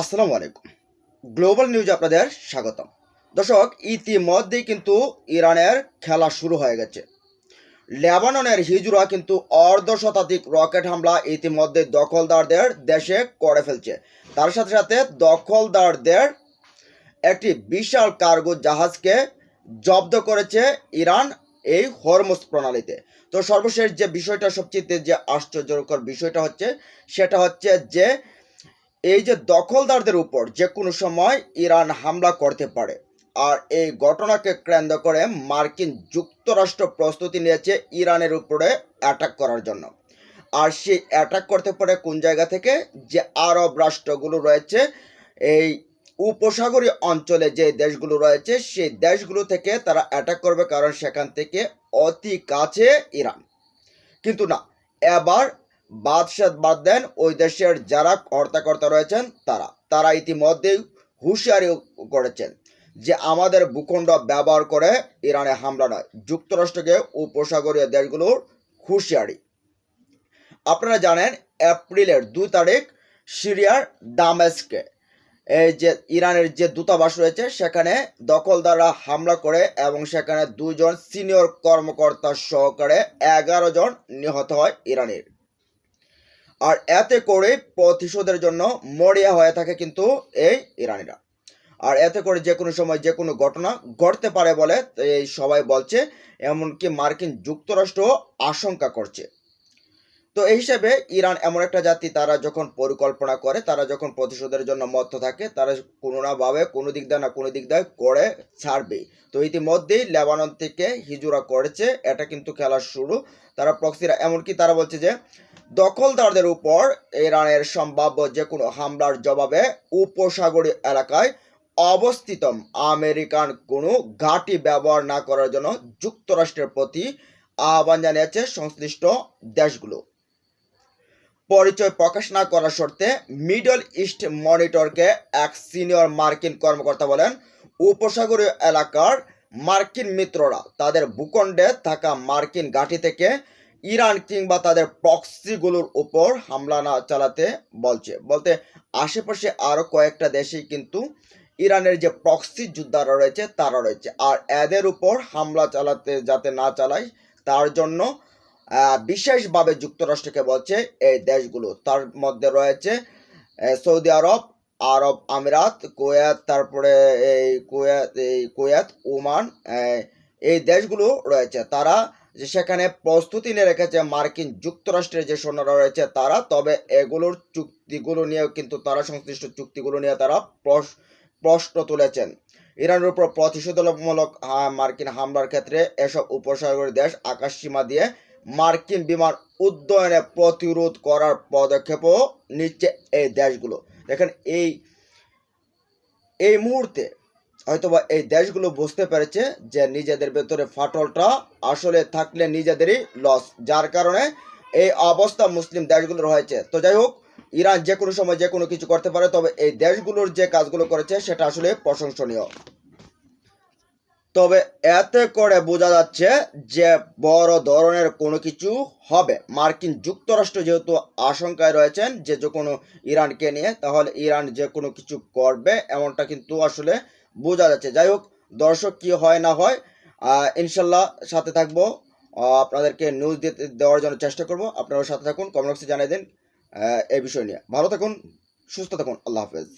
আসসালামু আলাইকুম। Global news আপনাদের স্বাগতম। দর্শক, ইতিমধ্যেই কিন্তু ইরানের খেলা শুরু হয়ে গেছে। লেবাননের হিজুরা কিন্তু অর্ধ শতাধিক রকেট হামলা ইতিমধ্যে দখলদারদের দেশে করে ফেলছে। তার সাথে সাথে দখলদারদের একটি বিশাল কার্গো জাহাজকে জব্দ করেছে ইরান এই হরমুজ প্রণালীতে। তো সর্বশেষ যে বিষয়টা, সবচেয়ে যে আশ্চর্যকর বিষয়টা হচ্ছে, সেটা হচ্ছে যে এই যে দখলদারদের উপর যে কোনো সময় ইরান হামলা করতে পারে। আর এই ঘটনাকে কেন্দ্র করে মার্কিন যুক্তরাষ্ট্র প্রস্তুতি নিয়েছে ইরানের উপরে অ্যাটাক করার জন্য। আর সেই অ্যাটাক করতে পারে কোন জায়গা থেকে? যে আরব রাষ্ট্রগুলো রয়েছে, এই উপসাগরীয় অঞ্চলে যে দেশগুলো রয়েছে, সেই দেশগুলো থেকে তারা অ্যাটাক করবে কারণ সেখান থেকে অতি কাছে ইরান। কিন্তু না, এবার বাদশাদ বাদ দেন ওই দেশের যারা কর্তাকর্তা রয়েছেন তারা। তারা ইতিমধ্যেই হুঁশিয়ারি করেছেন যে আমাদের ভূখণ্ড ব্যবহার করে ইরানে হামলা নয়। যুক্তরাষ্ট্রকে উপসাগরীয় দেশগুলোর হুঁশিয়ারি। আপনারা জানেন এপ্রিলের দুই তারিখ সিরিয়ার দামেস্কে। এই যে ইরানের যে দূতাবাস রয়েছে, সেখানে দখলদাররা হামলা করে এবং সেখানে দুজন সিনিয়র কর্মকর্তা সহকারে এগারো জন নিহত হয় ইরানের। আর এতে করে প্রতিশোধের জন্য মরিয়া হয়ে থাকে কিন্তু এই ইরানিরা। আর এতে করে যে কোনো সময় যে কোনো ঘটনা ঘটতে পারে বলে এই সবাই বলছে, এমনকি মার্কিন যুক্তরাষ্ট্র আশঙ্কা করছে। তো এই হিসাবে ইরান এমন একটা জাতি, তারা যখন পরিকল্পনা করে, তারা যখন প্রতিশোধের জন্য মত্ত থাকে, তারা কোনো না ভাবে কোনো দিক দিয়ে না কোনো দিক দিয়ে করে ছাড়বেই তো ইতিমধ্যেই লেবানন থেকে হিজুরা করেছে, এটা কিন্তু খেলা শুরু। তারা প্রক্সিরা, এমনকি তারা বলছে যে, দখলদারদের উপর ইরানের সম্ভাব্য যে কোনো হামলার জবাবে উপসাগরীয় এলাকায় অবস্থিত আমেরিকান কোনো ঘাঁটি ব্যবহার না করার জন্য যুক্তরাষ্ট্রের প্রতি আহ্বান জানিয়েছে সংশ্লিষ্ট দেশগুলো। পরিচয় প্রকাশ না করার শর্তে মিডল ইস্ট মনিটরকে এক সিনিয়র মার্কিন কর্মকর্তা বলেন, উপসাগরীয় এলাকার মার্কিন মিত্ররা তাদের ভূখণ্ডে থাকা মার্কিন ঘাঁটি থেকে ইরান কিংবা তাদের প্রক্সিগুলোর উপর হামলা না চালাতে বলছে। বলতে আশেপাশে আরও কয়েকটা দেশেই কিন্তু ইরানের যে প্রক্সি যোদ্ধারা রয়েছে, তারা রয়েছে। আর এদের উপর হামলা চালাতে যাতে না চালায়, তার জন্য বিশেষভাবে যুক্তরাষ্ট্রকে বলছে এই দেশগুলো। তার মধ্যে রয়েছে সৌদি আরব আরব আমিরাত, কুয়েত, তারপরে এই কুয়েত এই কুয়েত, ওমান এই দেশগুলো রয়েছে। তারা যে সেখানে প্রস্তুতি নিয়ে রেখেছে মার্কিন যুক্তরাষ্ট্রের যে সৈন্যরা রয়েছে তারা, তবে এগুলোর চুক্তিগুলো নিয়েও কিন্তু তারা, সংশ্লিষ্ট চুক্তিগুলো নিয়ে তারা প্রশ- প্রশ্ন তুলেছেন। ইরানের উপর প্রতিশোধমূলক মার্কিন হামলার ক্ষেত্রে এসব উপসাগরীয় দেশ আকাশসীমা দিয়ে মার্কিন বিমান উদ্যয়নে প্রতিরোধ করার পদক্ষেপও নিচ্ছে এই দেশগুলো। দেখেন, এই এই মুহূর্তে হয়তোবা এই দেশগুলো বুঝতে পেরেছে যে নিজেদের ভেতরে ফাটলটা আসলে থাকলে নিজেদেরই লস যার কারণে এই অবস্থা মুসলিম দেশগুলোর হয়েছে। তো যাই হোক, ইরান যে কোনো সময় যে কোনো কিছু করতে পারে, তবে এই দেশগুলোর যে কাজগুলো করেছে, সেটা আসলে প্রশংসনীয়। তবে এতে করে বোঝা যাচ্ছে যে বড় ধরনের কোনো কিছু হবে। মার্কিন যুক্তরাষ্ট্র যেহেতু আশঙ্কায় রয়েছেন যে যে কোনো ইরানকে নিয়ে, তাহলে ইরান যে কোনো কিছু করবে এমনটা কিন্তু আসলে বোঝা যাচ্ছে। যাই হোক, দর্শক কি হয় না হয় ইনশাল্লাহ সাথে থাকব। আপনাদেরকে নিউজ দিতে দেওয়ার জন্য চেষ্টা করব। আপনারা সাথে থাকুন কমেন্ট বক্সে জানিয়ে দিন এই বিষয় নিয়ে। ভালো থাকুন, সুস্থ থাকুন, আল্লাহ হাফেজ।